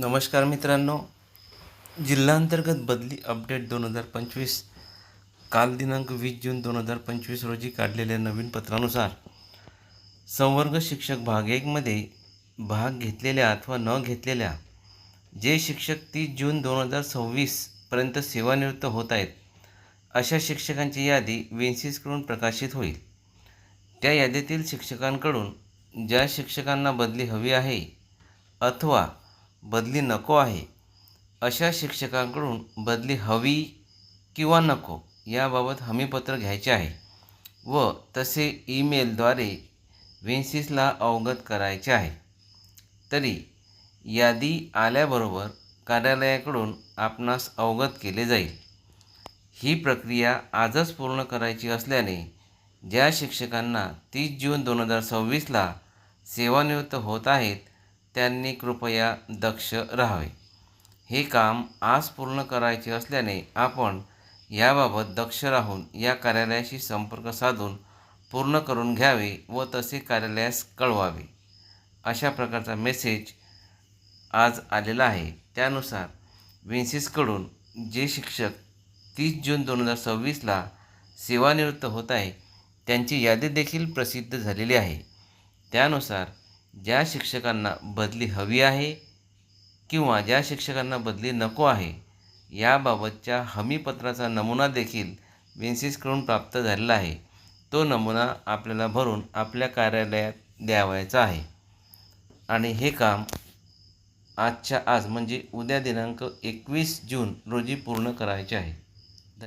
नमस्कार मित्रांनो. जिल्हांतर्गत बदली अपडेट दोन हजार पंचवीस काल दिनांक वीस जून दोन हजार पंचवीस रोजी काढलेल्या नवीन पत्रानुसार संवर्ग शिक्षक भाग एकमध्ये भाग घेतलेल्या अथवा न घेतलेल्या जे शिक्षक तीस जून दोन हजार सव्वीसपर्यंत सेवानिवृत्त होत आहेत अशा शिक्षकांची यादी वेन्सिसकडून प्रकाशित होईल. त्या यादीतील शिक्षकांकडून ज्या शिक्षकांना बदली हवी आहे अथवा बदली नको आहे. अशा शिक्षकांकडून बदली हवी किंवा नको याबाबत हमीपत्र घ्यायचे आहे व तसे ईमेलद्वारे विन्सिसला अवगत करायचे आहे. तरी यादी आल्याबरोबर कार्यालयाकडून आपणास अवगत केले जाईल. ही प्रक्रिया आजच पूर्ण करायची असल्याने ज्या शिक्षकांना तीस जून दोन हजार सव्वीसला सेवानिवृत्त होत आहेत त्यांनी कृपया दक्ष राहावे. हे काम आज पूर्ण करायचे असल्याने आपण याबाबत दक्ष राहून या कार्यालयाशी संपर्क साधून पूर्ण करून घ्यावे व तसे कार्यालयास कळवावे. अशा प्रकारचा मेसेज आज आलेला आहे. त्यानुसार विन्सिसकडून जे शिक्षक तीस जून दोन हजार सव्वीसला सेवानिवृत्त होत आहे त्यांची यादी देखील प्रसिद्ध झालेली आहे. त्यानुसार ज्या शिक्षकांना बदली हवी आहे किंवा ज्या शिक्षकांना बदली नको आहे याबाबतच्या हमीपत्राचा नमुना देखील विन्सिसकडून प्राप्त झालेला आहे. तो नमुना आपल्याला भरून आपल्या कार्यालयात द्यावायचा आहे. आणि हे काम आजच्या आज म्हणजे उद्या दिनांक एकवीस जून रोजी पूर्ण करायचे आहे.